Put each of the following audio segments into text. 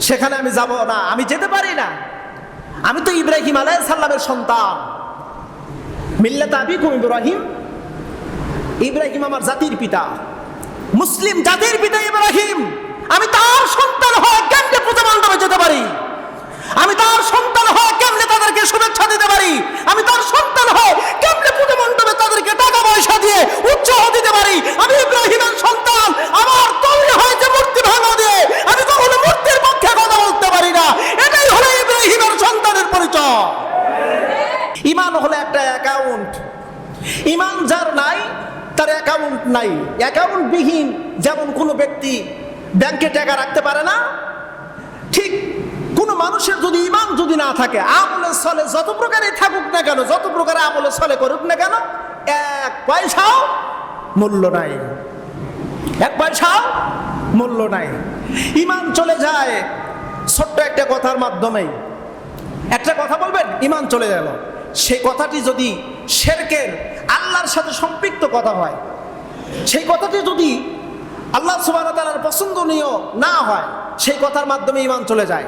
সেখানে আমি যাব না, আমি যেতে পারি না। আমি তো ইব্রাহিম আলাই সাল্লামের সন্তান। মিল্লাত আবিকুম ইব্রাহিম। ইব্রাহিম আমার জাতির পিতা। মুসলিম জাতির পিতা ইব্রাহিম। আমি তার সন্তান হয়ে কেমনে পূজা মণ্ডপে যেতে পারি? আমি তার সন্তান হয়ে কেমনে তাদেরকে শুভেচ্ছা দিতে পারি? আমি তার সন্তান হয়ে কেমনে পূজা মণ্ডপে তাদেরকে টাকা পয়সা দিয়ে উৎসাহ দিতে পারি? আমি ইব্রাহিমের সন্তান। আমার তৈরি হয়েছে মূর্তি ভাঙা দিয়ে। আমি কখনো পক্ষে কথা বলতে পারি না। এটাই হলো ইব্রাহিমের সন্তানের পরিচয়। ইমান হলো একটা অ্যাকাউন্ট ইমান যার নাই, তার অ্যাকাউন্ট নাই। অ্যাকাউন্ট বিহীন যেমন কোনো ব্যক্তি ব্যাংকে টাকা রাখতে পারে না, ঠিক কোনো মানুষের যদি ইমান যদি না থাকে, আমলে চলে যত প্রকারে থাকুক না কেন, যত প্রকারে আমলে চলে করুক না কেন, এক পয়সাও মূল্য নাই। এক পয়সাও মূল্য নাই। ইমান চলে যায় ছোট্ট একটা কথার মাধ্যমে। একটা কথা বলবেন ইমান চলে গেল। সেই কথাটি যদি শেরকের আল্লাহর সাথে সম্পৃক্ত কথা হয়, সেই কথাটি যদি আল্লাহ সুবাহ তালার পছন্দনীয় না হয়, সেই কথার মাধ্যমে ইমান চলে যায়।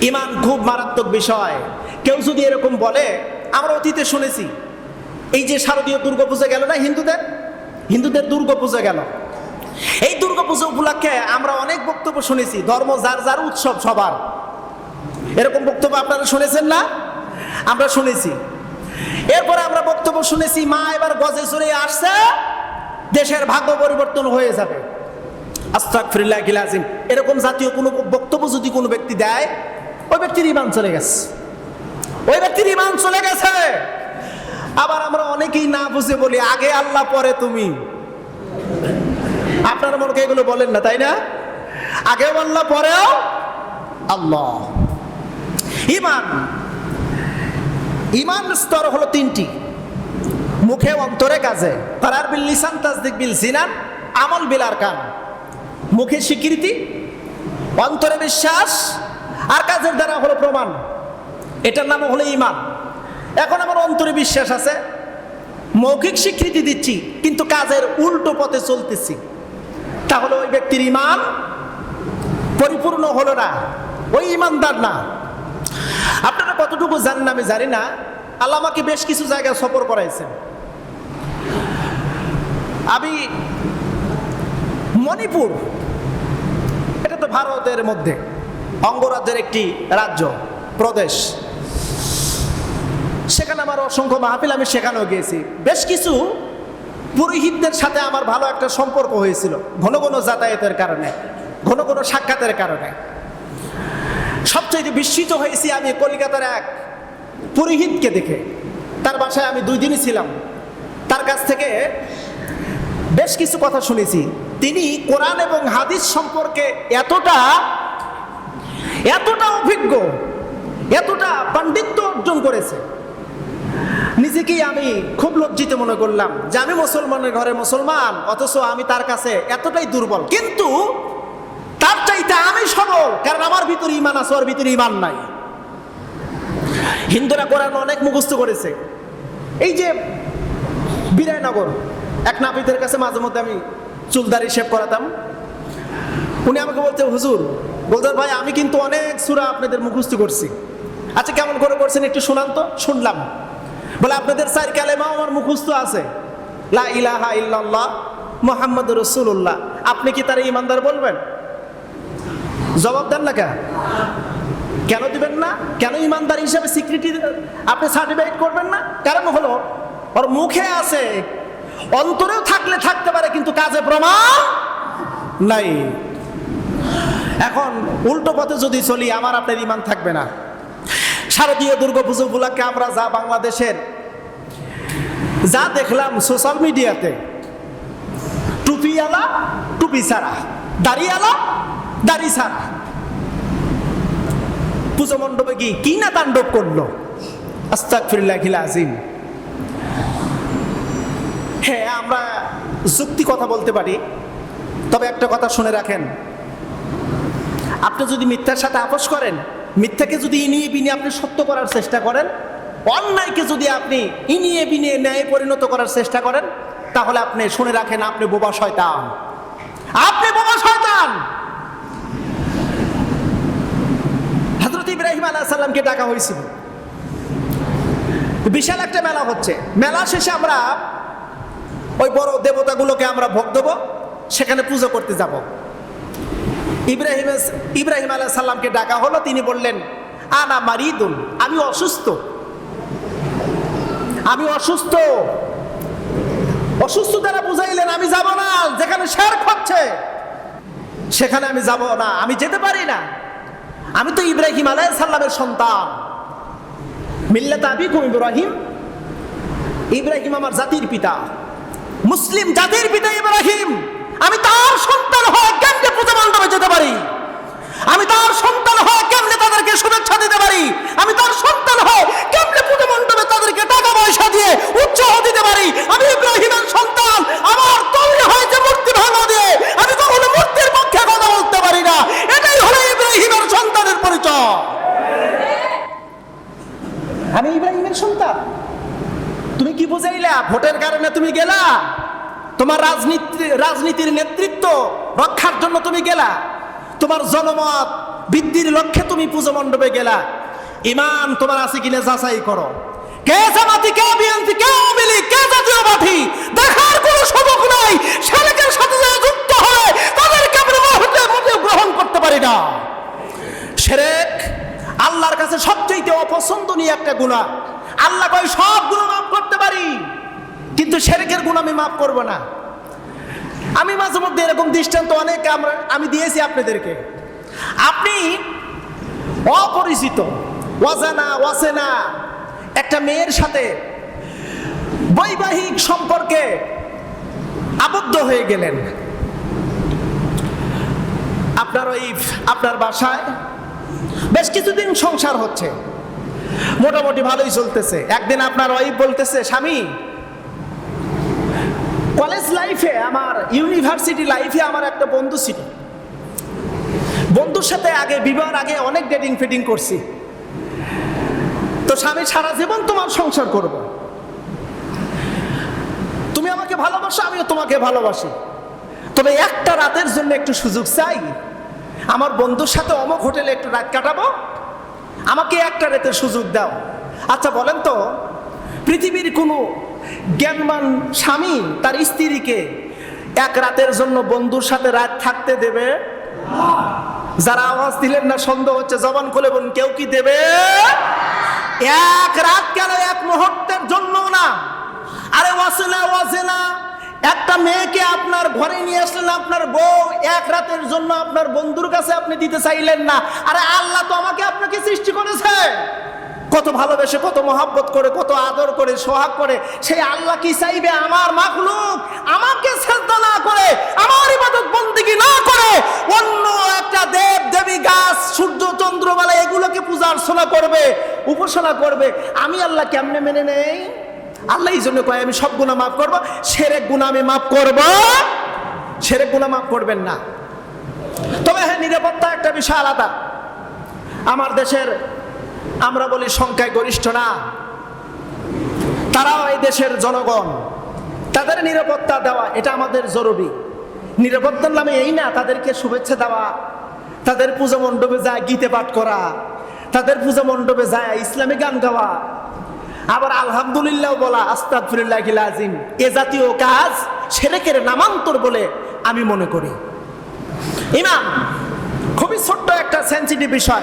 ইমান খুব মারাত্মক বিষয়। কেউ যদি এরকম বলে, আমরা অতীতে শুনেছি, এই যে শারদীয় দুর্গাপূজা গেল না হিন্দুদের? হিন্দুদের দুর্গাপূজা গেল। এই দুর্গাপূজা উপলক্ষে আমরা অনেক বক্তব্য শুনেছি, ধর্ম যার যার উৎসব সবার। এরকম বক্তব্য আপনারা শুনেছেন না? আমরা শুনেছি। এরপরে আমরা বক্তব্য শুনেছি, মা এবার গজে চড়ে আসছে, দেশের ভাগ্য পরিবর্তন হয়ে যাবে। আস্তাকফিরুল্লাহ গিলাজিম এরকম জাতীয় কোনো বক্তব্য যদি কোনো ব্যক্তি দেয়, ওই ব্যক্তির ইমান চলে গেছে। ওই ব্যক্তির ইমান চলে গেছে। আবার আমরা অনেকেই না বুঝে বলি, আগে আল্লাহ পরে তুমি। আপনারা মনকে এগুলো বলেন না, তাই না? আগে আল্লাহ পরেও? আল্লাহ। ইমান। ইমান স্তর হলো তিনটি। মুখে অন্তরে কাজে। তারার বিল লিসান তাজদিক বিল জিনান আমল বিল আর কান মুখে স্বীকৃতি, অন্তরে বিশ্বাস, আর কাজের দ্বারা হলো প্রমাণ। এটার নাম হলো ইমান। এখন আমার অন্তরে বিশ্বাস আছে। মৌখিক স্বীকৃতি দিচ্ছি, কিন্তু কাজের উল্টো পথে চলতেছি। তাহলে ওই ব্যক্তির ইমান পরিপূর্ণ হলো না, ওই ইমানদার না। আপনারা কতটুকু জানেন আমি জানি না। আল্লাহ আমাকে বেশ কিছু জায়গায় সফর করাইছেন। আমি মণিপুর, এটা তো ভারতের মধ্যে, অঙ্গরাজ্যের একটি রাজ্য, প্রদেশ। সেখানে আমার অসংখ্য মাহফিল আমি সেখানেও গিয়েছি। বেশ কিছু পুরোহিতদের সাথে আমার ভালো একটা সম্পর্ক হয়েছিল, ঘন ঘন যাতায়াতের কারণে, ঘন ঘন সাক্ষাতের কারণে। সবচেয়ে বিস্মিত হয়েছি আমি কলিকাতার এক পুরোহিতকে দেখে। তার বাসায় আমি দুই দিনই ছিলাম। তার কাছ থেকে বেশ কিছু কথা শুনেছি। তিনি কোরআন এবং হাদিস সম্পর্কে এতটা এতটা অভিজ্ঞ, এতটা পাণ্ডিত্য অর্জন করেছে। নিজেকেই আমি খুব লজ্জিত মনে করলাম যে আমি মুসলমানের ঘরে মুসলমান, অথচ আমি তার কাছে এতটাই দুর্বল। কিন্তু তার চাইতে আমি সবল, কারণ আমার ভিতরে ইমান আছে, ওর ভিতরে ইমান নাই। হিন্দুরা কোরআন অনেক মুখস্থ করেছে। এই যে বিরায়নগর, এক নাপিতের কাছে মাঝে মধ্যে আমি চুলদারি শেভ করাতাম। উনি আমাকে বলতে হুজুর বলতেন ভাই, আমি কিন্তু অনেক সুরা আপনাদের মুখস্থ করছি। আচ্ছা কেমন করে করছেন একটু শোনান তো? শুনলাম। বলে, আপনাদের চার কালেমাও আমার মুখস্থ আছে। লা ইলাহা ইল্লাল্লাহ মোহাম্মদ রসুল্লাহ আপনি কি তার ইমানদার বলবেন? জবাব দেন না কেন? কেন দিবেন না? কেন ইমানদার হিসাবে স্বীকৃতি আপনি সার্টিফাইড করবেন না? কারণ হলো, ওর মুখে আছে, অন্তরেও থাকলে থাকতে পারে, কিন্তু কাজে প্রমাণ নাই। এখন উল্টো পথে যদি চলি, আমার আপনার ইমান থাকবে না। শারদীয় দুর্গাপুজো উপলক্ষে আমরা যা বাংলাদেশের যা দেখলাম সোশ্যাল মিডিয়াতে টুপিওয়ালা টুপি ছাড়া দাড়িওয়ালা দাড়ি ছাড়া। পুজো মণ্ডপে কি কি না তাণ্ডব করল? আস্তাক ফিরিল্লাহিল আজিম হ্যাঁ আমরা যুক্তি কথা বলতে পারি, তবে একটা কথা শুনে রাখেন। আপনি যদি মিথ্যার সাথে আপোষ করেন মিথ্যাকে যদি ইনিয়ে বিনিয়ে আপনি সত্য করার চেষ্টা করেন, অন্যায়কে যদি আপনি ইনিয়ে বিনিয়ে ন্যায় পরিণত করার চেষ্টা করেন, তাহলে আপনি শুনে রাখেন আপনি বোবা শয়তান। আপনি বোবা শয়তান! সাল্লামকে ডাকা হয়েছিল। বিশাল একটা মেলা হচ্ছে। মেলা শেষে আমরা ওই বড় দেবতাগুলোকে আমরা ভোগ দেবো, সেখানে পুজো করতে যাব। ইব্রাহিম ইব্রাহিম আলাহ সাল্লামকে ডাকা হলো, তিনি বললেন, আনা মারিদুন, আমি অসুস্থ। আমি অসুস্থ। অসুস্থ দ্বারা বুঝাইলেন, আমি যাব না, যেখানে শের খাচ্ছে সেখানে আমি যাব না, আমি যেতে পারি না। আমি তো ইব্রাহিম আলাহ সাল্লামের সন্তান। মিল্লাত আবিকুম ইব্রাহিম। ইব্রাহিম আমার জাতির পিতা। মুসলিম জাতির পিতা ইব্রাহিম। আমি তার সন্তান কেমনে পূজা মণ্ডপে যেতে পারি। আমি তার সন্তান হয়ে কেমনে তাদেরকে শুভেচ্ছা দিতে পারি? আমি তার সন্তান হয়ে কেমনে পূজা তাদেরকে টাকা পয়সা দিয়ে উৎসাহ দিতে পারি? আমি ইব্রাহিমের সন্তান, আমার তৈরি হয়েছে মূর্তি ভাঙা দিয়ে আমি কখনো মূর্তির পক্ষে কথা বলতে পারি না। এটাই হলো ইব্রাহিমের সন্তানের পরিচয়। আমি ইব্রাহিমের সন্তান। তুমি কি বুঝাইলা? ভোটের কারণে তুমি গেলা? তোমার রাজনীতি রাজনীতির নেতৃত্ব রক্ষার জন্য তুমি গেলা। তোমার জনমত বৃদ্ধির লক্ষ্যে তুমি পুজো মণ্ডপে গেলা। ইমান তোমার আছে কিনা যাচাই করো। কে জামাতি কে বিএনপি কে আওয়ামী লীগ, কে জাতীয় পার্টি দেখার কোনো সুযোগ নাই। সেরেকের সাথে যারা যুক্ত হলে তাদেরকে আমরা মুহূর্তে মোটেও গ্রহণ করতে পারি না। সেরেক আল্লাহর কাছে সবচেয়ে অপছন্দনীয় একটা গুণা আল্লাহ কয় সব গুণ মাফ করতে পারি। কিন্তু সেরেকের গুণ আমি মাফ করব না। আমি মাঝে মধ্যে এরকম দৃষ্টান্ত অনেক আমরা, আমি দিয়েছি আপনাদেরকে। আপনি অপরিচিত, অজানা, অচেনা একটা মেয়ের সাথে বৈবাহিক সম্পর্কে আবদ্ধ হয়ে গেলেন। আপনার ওই, আপনার বাসায় বেশ কিছুদিন সংসার হচ্ছে। মোটামুটি ভালোই চলতেছে। একদিন আপনার ওয়াইফ বলতেছে, স্বামী কলেজ লাইফে, আমার ইউনিভার্সিটি লাইফে আমার একটা বন্ধু ছিল। বন্ধুর সাথে আগে বিবাহের আগে অনেক ডেটিং ফিটিং করছি। তো স্বামী সারা জীবন তোমার সংসার করব। তুমি আমাকে ভালোবাসো, আমিও তোমাকে ভালোবাসি। তবে একটা রাতের জন্য একটু সুযোগ চাই। আমার বন্ধুর সাথে অমক হোটেলে একটু রাত কাটাবো। আমাকে একটা রাতের সুযোগ দাও। আচ্ছা বলেন তো, পৃথিবীর কোনো জ্ঞানমান স্বামী তার স্ত্রীকে এক রাতের জন্য বন্ধুর সাথে রাত থাকতে দেবে। যারা আওয়াজ দিলেন না, সন্দেহ হচ্ছে জবান খুলে বলুন, কেউ কি দেবে? এক রাত কেন এক মুহূর্তের জন্য না? আরে ওয়াসেনা ওয়াসেনা একটা মেয়েকে আপনার ঘরে নিয়ে আসলেন, আপনার বউ এক রাতের জন্য আপনার বন্ধুর কাছে আপনি দিতে চাইলেন না। আরে আল্লাহ তো আমাকে আপনাকে সৃষ্টি করেছে। কত ভালোবেসে, কত মহাব্বত করে, কত আদর করে, সোহাগ করে সেই আল্লাহ কি চাইবে? আমার মাখলুক আমাকে শ্রদ্ধা না করে, আমার ইবাদত বন্দিগি না করে, অন্য একটা দেব দেবী গাছ, সূর্য চন্দ্রমালা এগুলোকে পূজা অর্চনা করবে, উপাসনা করবে। আমি আল্লাহ কেমনে মেনে নেই? আল্লাহ এই জন্য কয়, আমি সব গুণা মাফ করব, সেরেক গুণা আমি মাফ করব। সেরেক গুণা মাফ করবেন না। তবে হ্যাঁ নিরাপত্তা একটা বিষয় আলাদা। আমার দেশের আমরা বলি সংখ্যায় গরিষ্ঠ না। তারাও এই দেশের জনগণ। তাদের নিরাপত্তা দেওয়া, এটা আমাদের জরুরি। নিরাপত্তার নামে এই না, তাদেরকে শুভেচ্ছা দেওয়া, তাদের পূজা মণ্ডপে যায় গীতে পাঠ করা, তাদের পূজা মণ্ডপে যায় ইসলামী গান গাওয়া। আবার আলহামদুলিল্লাহ বলা আস্তাফিরুল্লাহ আজিম এ জাতীয় কাজ সেরেকের নামান্তর বলে আমি মনে করি। ইমাম, খুবই ছোট্ট একটা সেন্সিটিভ বিষয়।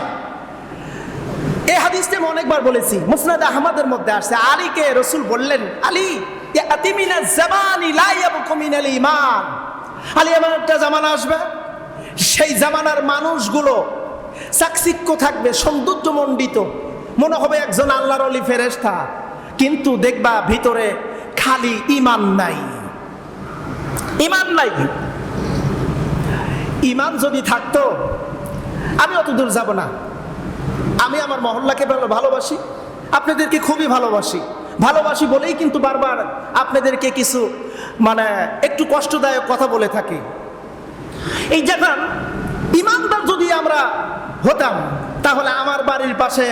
এই হাদিসটা আমি অনেকবার বলেছি, মুসনাদ আহমদের মধ্যে আসছে। আলীকে রসুল বললেন, আলী ঈমান। আলী এমন একটা জামানা আসবে। সেই জামানার মানুষগুলো চাকচিক্য থাকবে সৌন্দর্যমণ্ডিত মনে হবে একজন আল্লাহর অলি ফেরেশতা। কিন্তু দেখবা ভিতরে খালি ইমান নাই। ইমান নাই। ইমান যদি থাকতো, আমি অত দূর যাব না। আমি আমার মহল্লাকে ভালোবাসি। আপনাদেরকে খুবই ভালোবাসি। ভালোবাসি বলেই কিন্তু বারবার আপনাদেরকে কিছু মানে একটু কষ্টদায়ক কথা বলে থাকি। এই জায়গা ইমানদার যদি আমরা হতাম, তাহলে আমার বাড়ির পাশে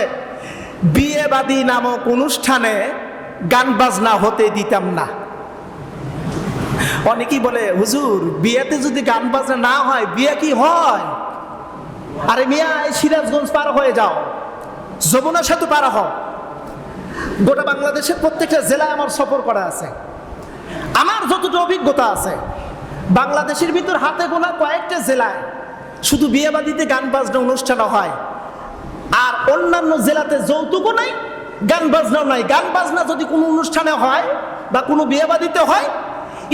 বিয়ে বাদী নামক অনুষ্ঠানে গান বাজনা হতে দিতাম না। অনেকেই বলে, হুজুর, বিয়েতে যদি গান বাজনা না হয়, বিয়ে কি হয়? আরে মিয়া সিরাজগঞ্জ পার হয়ে যাও। যমুনা সেতু পার হও। গোটা বাংলাদেশের প্রত্যেকটা জেলায় আমার সফর করা আছে। আমার যতটা অভিজ্ঞতা আছে, বাংলাদেশের ভিতর হাতে গোনা কয়েকটা জেলায় শুধু বিয়েবাদিতে গান বাজনা অনুষ্ঠানও হয়। আর অন্যান্য জেলাতে যৌতুকও নাই, গান বাজনাও নাই। গান বাজনা যদি কোনো অনুষ্ঠানে হয় বা কোনো বিয়েবাদিতে হয়,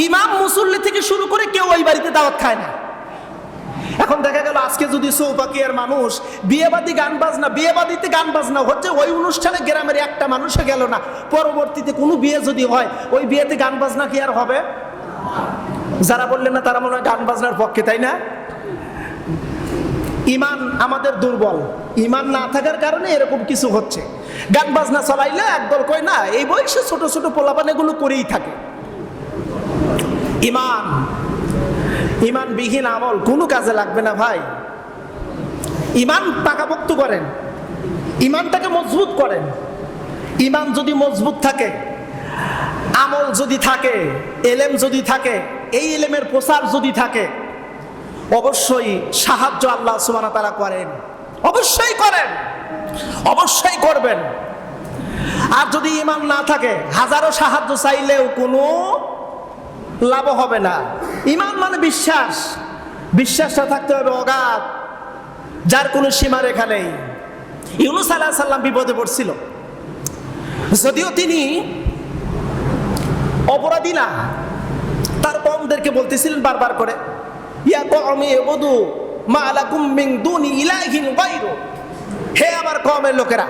ইমাম মুসল্লি থেকে শুরু করে কেউ ওই বাড়িতে দাওয়াত খায় না। এখন দেখা গেল আজকে যদি সৌভাকিয়ার মানুষ বিয়েবাদী গান বাজনা, বিয়েবাদিতে গান বাজনা হচ্ছে, ওই অনুষ্ঠানে গ্রামের একটা মানুষে গেল না। পরবর্তীতে কোনো বিয়ে যদি হয়, ওই বিয়েতে গান বাজনা কি আর হবে? যারা বললেন না, তারা মনে হয় গান বাজনার পক্ষে, তাই না? ইমান আমাদের দুর্বল। ইমান না থাকার কারণে এরকম কিছু হচ্ছে। গান বাজনা চালাইলে একদল কয়, না, এই বয়সে ছোট ছোট পোলাপান করেই থাকে। ইমান ইমানবিহীন আমল কোনো কাজে লাগবে না ভাই। ইমান পাকাপোক্ত করেন। ইমানটাকে মজবুত করেন। ইমান যদি মজবুত থাকে, আমল যদি থাকে, এলেম যদি থাকে, এই এলেমের প্রসার যদি থাকে, অবশ্যই সাহায্য আল্লাহ সুবানা তারা করেন। অবশ্যই করেন। অবশ্যই করবেন। আর যদি ইমান না থাকে, হাজারো সাহায্য চাইলেও কোনো লাভ হবে না। ইমান মানে বিশ্বাস। বিশ্বাসটা থাকতে হবে অগাধ। যার কোনো সীমারেখা নেই। ইউনুস আল্লাহ সাল্লাম বিপদে পড়ছিল। যদিও তিনি অপরাধী না, তার কমদেরকে বলতেছিলেন বারবার করে, ইয়া কমে বধু মা আলাকুম মিন দুনি ইলাহিন হে আমার কমের লোকেরা,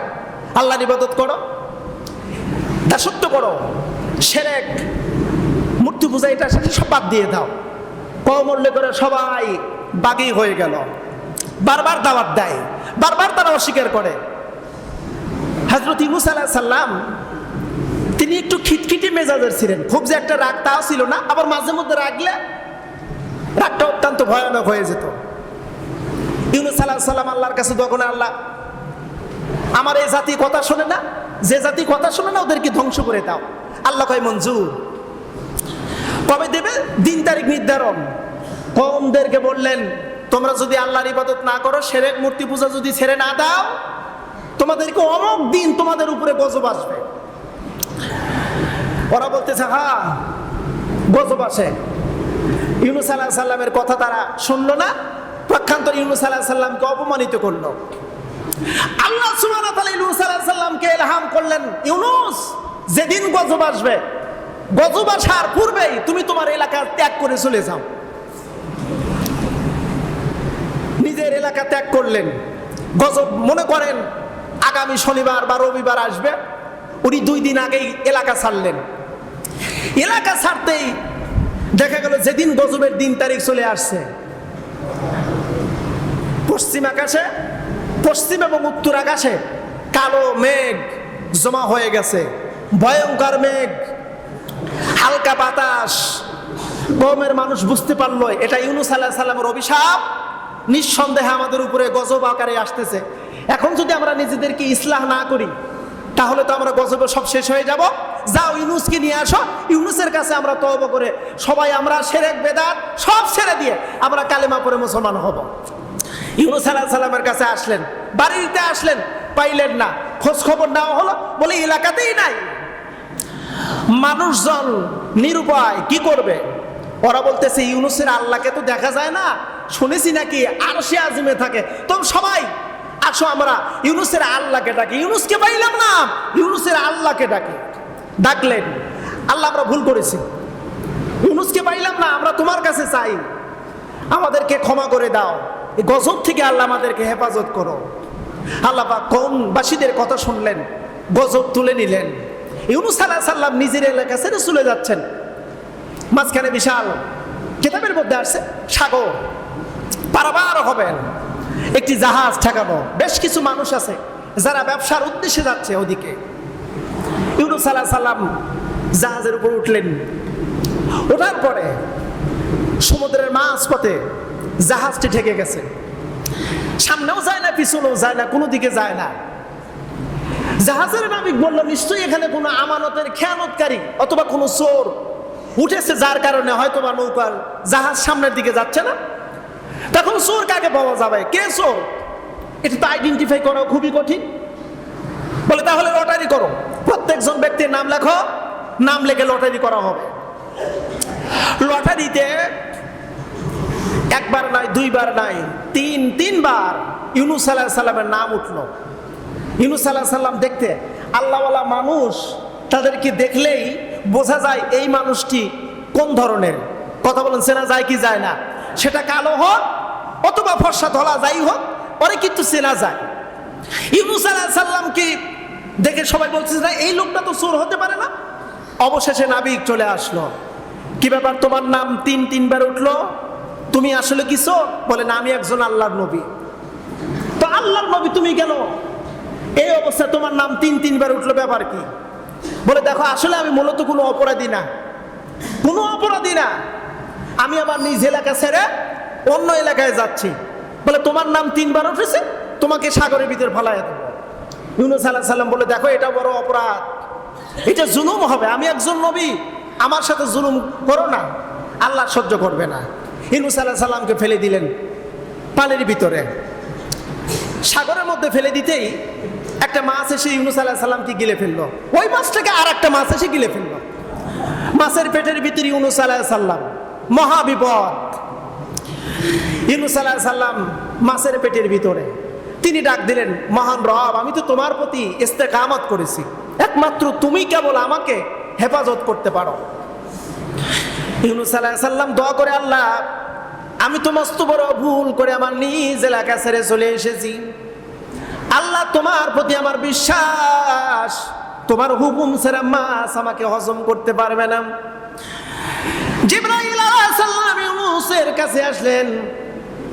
আল্লাহর ইবাদত করো, দাসত্ব করো, সেরেক মূর্তি পূজা এটা সেটা সব বাদ দিয়ে দাও। কমল্য করে সবাই বাগি হয়ে গেল। বারবার দাওয়াত দেয়, বারবার তারা অস্বীকার করে। হজরত ইমুস আলাহ সাল্লাম তিনি একটু খিটখিটি মেজাজের ছিলেন। খুব যে একটা রাগ তাও ছিল না, আবার মাঝে মধ্যে রাগলে রাগটা অত্যন্ত ভয়ানক হয়ে যেত। ইউনুস আলাহ সাল্লাম আল্লাহর কাছে তখন আল্লাহ, আমার এই জাতি কথা শোনে না, যে জাতি কথা শোনে না, ওদেরকে ধ্বংস করে দাও। আল্লাহ কয়, মঞ্জুর কবে দেবে? দিন তারিখ নির্ধারণ। কমদেরকে বললেন, তোমরা যদি আল্লাহর ইবাদত না করো, সেরেক মূর্তি পূজা যদি ছেড়ে না দাও, তোমাদেরকে অমক দিন তোমাদের উপরে গজব আসবে। ওরা বলতেছে, হা, গজব আসে। ইউনুস আলাহ সাল্লামের কথা তারা শুনলো না। প্রক্ষান্তর ইউনুস আলাহ সাল্লামকে অপমানিত করল। আল্লাহ তাআলা ইউনুস আলাইহিস সালামকে ইলহাম করলেন, ইউনুস, যেদিন গজব আসবে গজব আসার পূর্বেই তুমি তোমার এলাকা ত্যাগ করে চলে যাও। নিজের এলাকা ত্যাগ করলেন। গজব মনে করেন, আগামী শনিবার বা রবিবার আসবে, উনি দুই দিন আগেই এলাকা ছাড়লেন। এলাকা ছাড়তেই দেখা গেল যেদিন গজবের দিন তারিখ চলে আসছে, পশ্চিম আকাশে, পশ্চিম এবং উত্তর আকাশে কালো মেঘ জমা হয়ে গেছে, ভয়ঙ্কর মেঘ। হালকা বাতাস। কমের মানুষ বুঝতে পারল, এটা ইউনুস আল্লাহ সাল্লামের অভিশাপ। নিঃসন্দেহে আমাদের উপরে গজব আকারে আসতেছে। এখন যদি আমরা নিজেদেরকে ইসলাহ না করি, তাহলে তো আমরা গজবে সব শেষ হয়ে যাব। যাও ইউনুসকে নিয়ে আসো। ইউনুসের কাছে আমরা তব করে, সবাই আমরা সেরেক, বেদাত, সব ছেড়ে দিয়ে আমরা কালেমা পরে মুসলমান হব। ইউনুস আলাহ সাল্লামের কাছে আসলেন, বাড়িতে আসলেন, পাইলেন না। খোঁজ খবর নেওয়া হলো, বলে, এলাকাতেই নাই। মানুষজন নিরুপায় কি করবে? ওরা বলতেছে, ইউনুসের আল্লাহকে তো দেখা যায় না। শুনেছি নাকি আর সে আজিমে থাকে। তো সবাই, আসো আমরা ইউনুসের আল্লাহকে ডাকি। ইউনুসকে পাইলাম না, ইউনুসের আল্লাহকে ডাকি। ডাকলেন। আল্লাহ, আমরা ভুল করেছি। ইউনুসকে পাইলাম না, আমরা তোমার কাছে চাই। আমাদেরকে ক্ষমা করে দাও। এই গজব থেকে আল্লাহ আমাদেরকে হেফাজত করো। আল্লাহ বা কমবাসীদের কথা শুনলেন, গজব তুলে নিলেন। ইউনুস আলাহ সাল্লাম নিজের এলাকা ছেড়ে চলে যাচ্ছেন। মাঝখানে বিশাল কেতাবের মধ্যে আসছে, সাগর, পারাবার হবেন, একটি জাহাজ ঠেকানো। বেশ কিছু মানুষ আছে যারা ব্যবসার উদ্দেশ্যে যাচ্ছে ওদিকে। ইউনুস আলাহ সাল্লাম জাহাজের উপর উঠলেন। ওঠার পরে সমুদ্রের মাঝ পথে জাহাজটি ঠেকে গেছে। সামনেও যায় না, পিছনেও যায় না, কোনো দিকে যায় না। জাহাজের নাবিক বলল, নিশ্চয়ই এখানে কোনো আমানতের খেয়ানতকারী অথবা কোনো চোর উঠেছে যার কারণে হয়তো বা নৌকার জাহাজ সামনের দিকে যাচ্ছে না? তখন চোর কাকে পাওয়া যাবে? কে চোর? এটা তো আইডেন্টিফাই করা খুবই কঠিন। বলে, তাহলে লটারি করো। প্রত্যেকজন ব্যক্তির নাম লেখো, নাম লেখে লটারি করা হবে। লটারিতে একবার নাই, দুইবার নাই, তিন, তিনবার ইউনুস আলাহ সাল্লামের নাম উঠল। ইউনুস আলাহ সাল্লাম দেখতে আল্লাহওয়ালা মানুষ তাদেরকে দেখলেই বোঝা যায় এই মানুষটি কোন ধরনের? কথা বলেন, চেনা যায় কি যায় না? সেটা কালো হোক অথবা ফর্সা ধলা যাই হোক, পরে কিন্তু চেনা যায়। ইউনুস আলাহ সাল্লামকে দেখে সবাই বলছে যে এই লোকটা তো চোর হতে পারে না। অবশেষে নাবিক চলে আসলো। কি ব্যাপার, তোমার নাম তিন তিনবার উঠল? তুমি আসলে কি চোর? বলে, না, আমি একজন আল্লাহর নবী। তো আল্লাহর নবী তুমি কেন? এই অবস্থায় তোমার নাম তিন তিনবার উঠল, ব্যাপার কি? বলে, দেখো, আসলে আমি মূলত কোনো অপরাধী না। কোনো অপরাধী না। আমি আমার নিজ এলাকা ছেড়ে অন্য এলাকায় যাচ্ছি। বলে, তোমার নাম তিনবার উঠেছে, তোমাকে সাগরের ভিতর ফালাই দেবো। ইউনুস আলাহ সাল্লাম বলে, দেখো, এটা বড় অপরাধ। এটা জুলুম হবে। আমি একজন নবী, আমার সাথে জুলুম করো না। আল্লাহ সহ্য করবে না। ইউনুস আলাহ সাল্লামকে ফেলে দিলেন পানির ভিতরে। সাগরের মধ্যে ফেলে দিতেই একটা মাছ এসে ইউনুস আলাহ সাল্লামকে গিলে ফেলল? ওই মাছটাকে আর একটা মাছ এসে গিলে ফেলল। মাছের পেটের ভিতরে ইউনুস আলাহ সাল্লাম মহাবিপদ ইউনুস আলাহ সাল্লাম মাছের পেটের ভিতরে। তিনি ডাক দিলেন, মহান রব, আমি তো তোমার প্রতি ইস্তেকামত করেছি। একমাত্র তুমি কেবল আমাকে হেফাজত করতে পারো। ইউনুস আলাহ সাল্লাম দোয়া করে, আল্লাহ, আমি তো মস্ত বড় ভুল করে আমার নিজ এলাকা ছেড়ে চলে এসেছি। আল্লাহ তোমার প্রতি আমার বিশ্বাস। তোমার হুকুম ছেড়া মাছ আমাকে হজম করতে পারবে না। জিব্রাইল আলাইহিস সালাম ইউনুসের কাছে আসলেন।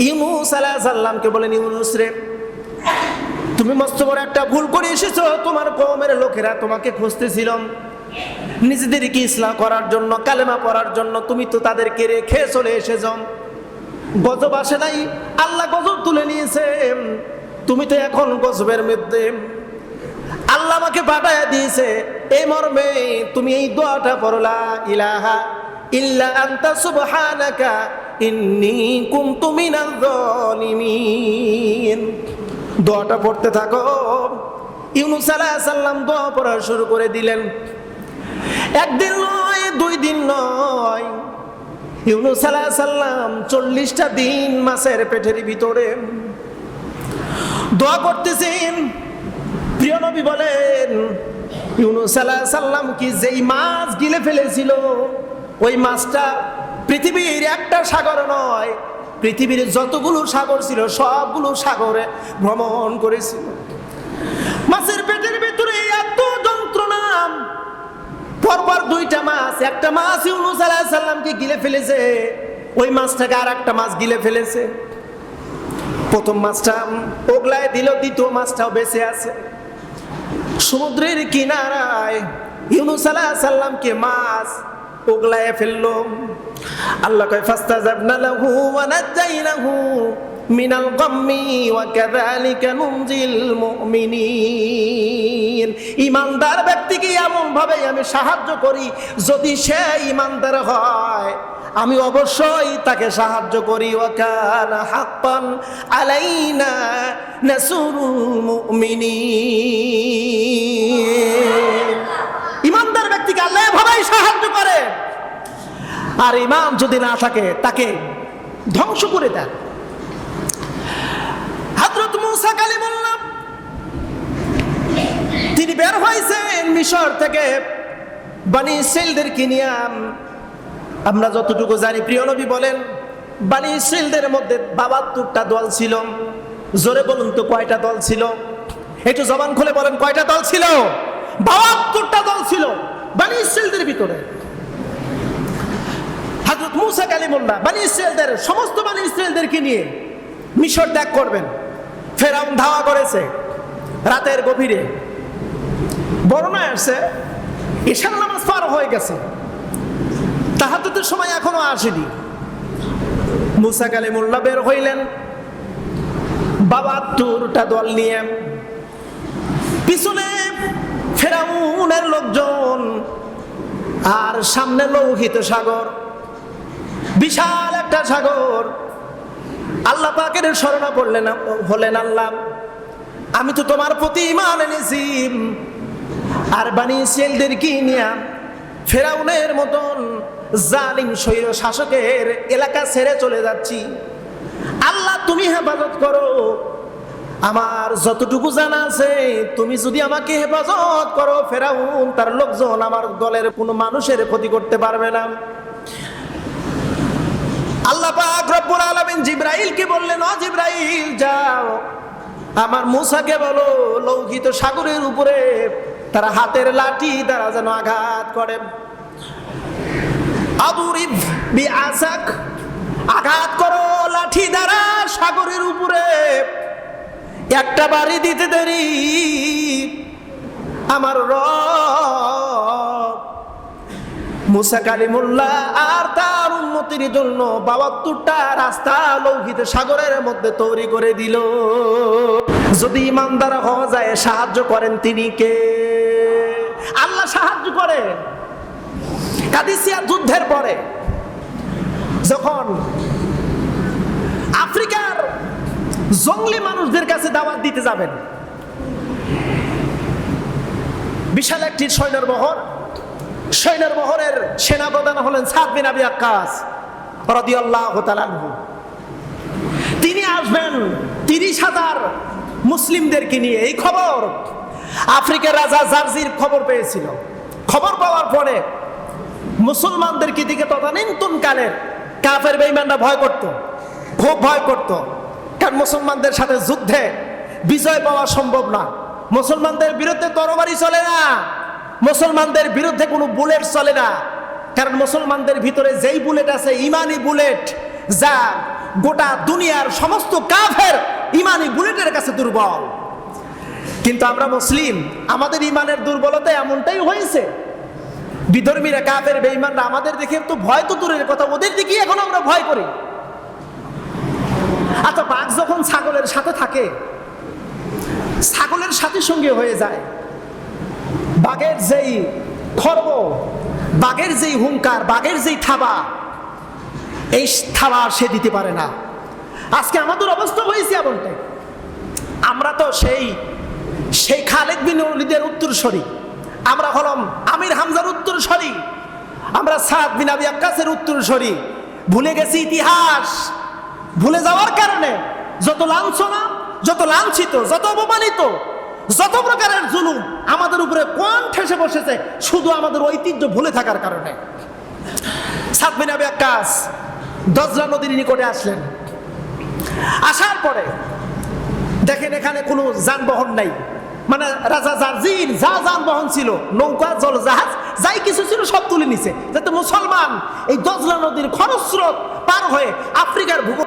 ইউনুস আলাইহিস সালামকে বলেন, ইউনুস রে, তুমি মস্ত বড় একটা ভুল করে এসেছ। তোমার কওমের লোকেরা তোমাকে খুঁজতেছিলাম নিজেদেরকে ইসলাম করার জন্য, কালেমা পড়ার জন্য তুমি তো তাদেরকে রেখে চলে এসেছ। গজব আসে নাই, আল্লাহ গজব তুলে নিয়েছে। তুমি তো এখন গজবের মধ্যে। আল্লাহ আমাকে পাঠায় দিয়েছে এই মর্মে, তুমি এই দোয়াটা পড়লা ইলাহা ইল্লা আনতা সুবহানাকা, ইন্নী কুনতু মিনাজ জালিমিন দোয়াটা পড়তে থাকো। ইউনুস আলাইহিস সালাম দোয়া পড়া শুরু করে দিলেন। একদিন নয়, দুই দিন নয়, ইউনুস আলাইহিস সালাম চল্লিশটা দিন মাসের পেটের ভিতরে দোয়া করতেছেন। প্রিয় নবী বলেন, ইউনুস আলাইহিস সালাম কি যেই মাছ গিলে ফেলেছিল, ওই মাছটা পৃথিবীর একটা সাগর নয়, পৃথিবীর যতগুলো সাগর ছিল সবগুলো সাগরে ভ্রমণ করেছিল। মাছের পেটের ভিতরে এত যন্ত্রণা, পরপর দুইটা মাছ, একটা মাছ ইউনুস আলাইহিস সালামকে গিলে ফেলেছে, ওই মাছটাকে আর একটা মাছ গিলে ফেলেছে। প্রথম মাছটা ওগলায় দিল, দ্বিতীয় মাছটাও বেঁচে আছে। সমুদ্রের কিনারায় ইউনুস আলাইহিস সালামকে মাছ ওগলায় ফেলল। আল্লাহ কয়, ফাস্তাজাবনা লাহু ওয়া নাজাইনাহু মিনাল গাম্মি ওয়া কাযালিকা নুনজিল মুমিনিন। ইমানদার ব্যক্তিকে এমন ভাবে আমি সাহায্য করি? যদি সে ইমানদার হয় আমি অবশ্যই তাকে সাহায্য করি। আলাইনা ইমানদার ব্যক্তিকে আল্লাহ ভাবাই সাহায্য করে। আর ইমান যদি না থাকে, তাকে ধ্বংস করে দেন। হজরত মুসা কালিমুল্লাহ, তিনি বের হয়েছেন মিশর থেকে। বানি ইসরায়েলদেরকে নিয়ে আমরা যতটুকু জানি, প্রিয় নবী বলেন, বানি ইসরায়েলদের মধ্যে বাবাত্তরটা দল ছিল। জোরে বলুন তো কয়টা দল ছিল? একটু জবান খুলে বলেন, কয়টা দল ছিল? বাবাত্তরটা দল ছিল বানি ইসরায়েলদের ভিতরে। হাজরত মুসা কালিমুল্লাহ, বানি ইসরায়েলদের সমস্ত বানি ইসরায়েলদেরকে নিয়ে মিশর ত্যাগ করবেন। ফেরাউন ধাওয়া করেছে রাতের গভীরে। বর্ণায় আসছে ঈশান নামাজ পার হয়ে গেছে। তাহাতুতের সময় এখনও আসেনি। মুসা কালিমুল্লাহ বের হইলেন। বাবাত্তরটা দল নিয়ে। পিছনে ফেরাউনের লোকজন আর সামনে লৌহিত সাগর। বিশাল একটা সাগর। আল্লাহ পাকের স্মরণা পড়লেন হলেন আল্লাহ, আমি তো তোমার প্রতি ইমান এনেছি। আর বানি ইসরায়েলদেরকে নিয়ে ফেরাউনের মতন জালিম শৈর শাসকের এলাকা ছেড়ে চলে যাচ্ছি। আল্লাহ, তুমি হেফাজত করো। আমার যতটুকু জানা আছে, তুমি যদি আমাকে হেফাজত করো, ফেরাউন তার লোকজন আমার দলের কোনো মানুষের ক্ষতি করতে পারবে না। আল্লাহ পাক রব্বুল আলামিন জিব্রাইলকে বললেন ও জিব্রাইল, যাও। আমার মুসাকে বলো লৌকিত সাগরের উপরে তারা হাতের লাঠি দ্বারা যেন আঘাত করে। আঘাত করো লাঠি দ্বারা সাগরের উপরে। একটা বাড়ি দিতে দেরি। আমার রব। মুসা আর তার উন্নতির জন্য রাস্তা লৌকিত সাগরের মধ্যে তৈরি করে দিল। যদি ইমানদার হওয়া যায়, সাহায্য করেন তিনি কে? আল্লাহ সাহায্য করে কাদিসিয়া যুদ্ধের পরে যখন আফ্রিকার জঙ্গলি মানুষদের কাছে দাওয়াত দিতে যাবেন, বিশাল একটি সৈন্যর বহর সৈন্যর বহরের সেনাপ্রধান হলেন সাদ বিন আবি আক্কাস রাদিয়াল্লাহু তাআলা তিনি আসবেন তিরিশ হাজার মুসলিমদেরকে নিয়ে। এই খবর আফ্রিকার রাজা জার্জির খবর পেয়েছিল। খবর পাওয়ার পরে মুসলমানদেরকে দিকে তদানীন্তন কালের কাফের বেঈমানরা ভয় করত, খুব ভয় করত। কারণ মুসলমানদের সাথে যুদ্ধে বিজয় পাওয়া সম্ভব না। মুসলমানদের বিরুদ্ধে তরবারি চলে না। মুসলমানদের বিরুদ্ধে কোনো বুলেট চলে না। কারণ মুসলমানদের ভিতরে যেই বুলেট আছে, ইমানি বুলেট, যা গোটা দুনিয়ার সমস্ত কাফের ইমানি বুলেটের কাছে দুর্বল। কিন্তু আমরা মুসলিম, আমাদের ইমানের দুর্বলতা এমনটাই হয়েছে বিধর্মীরা কাফের, বেঈমানরা আমাদের দেখে তো ভয় তো দূরের কথা, ওদের দিকে এখন আমরা ভয় করি। আচ্ছা বাঘ যখন ছাগলের সাথে থাকে, ছাগলের সাথে সঙ্গে হয়ে যায়। বাঘের যেই খর্ব, বাঘের যেই হুঙ্কার বাঘের যেই থাবা, এই থাবা সে দিতে পারে না। আজকে আমাদের অবস্থা হয়েছে এমনটাই। আমরা তো সেই সেই খালেদ বিন ওলিদের উত্তরসরি। আমরা হলাম আমির হামজার উত্তরসরি। আমরা সাদ বিন আবি আক্কাসের উত্তরসরি। ভুলে গেছি ইতিহাস। ভুলে যাওয়ার কারণে যত লাঞ্ছনা, যত লাঞ্ছিত, যত অপমানিত, যত প্রকারের জুলুম আমাদের উপরে কোন ঠেসে বসেছে, শুধু আমাদের ঐতিহ্য ভুলে থাকার কারণে। সাদ বিন আবি আক্কাস দজরা নদীর নিকটে আসলেন। আসার পরে দেখেন এখানে কোনো যানবাহন নাই। মানে রাজা জার্জির যা যানবাহন ছিল, নৌকা জল জাহাজ যাই কিছু ছিল সব তুলে নিছে। যাতে মুসলমান এই দজলা নদীর খরস্রোত পার হয়ে আফ্রিকার ভূগোল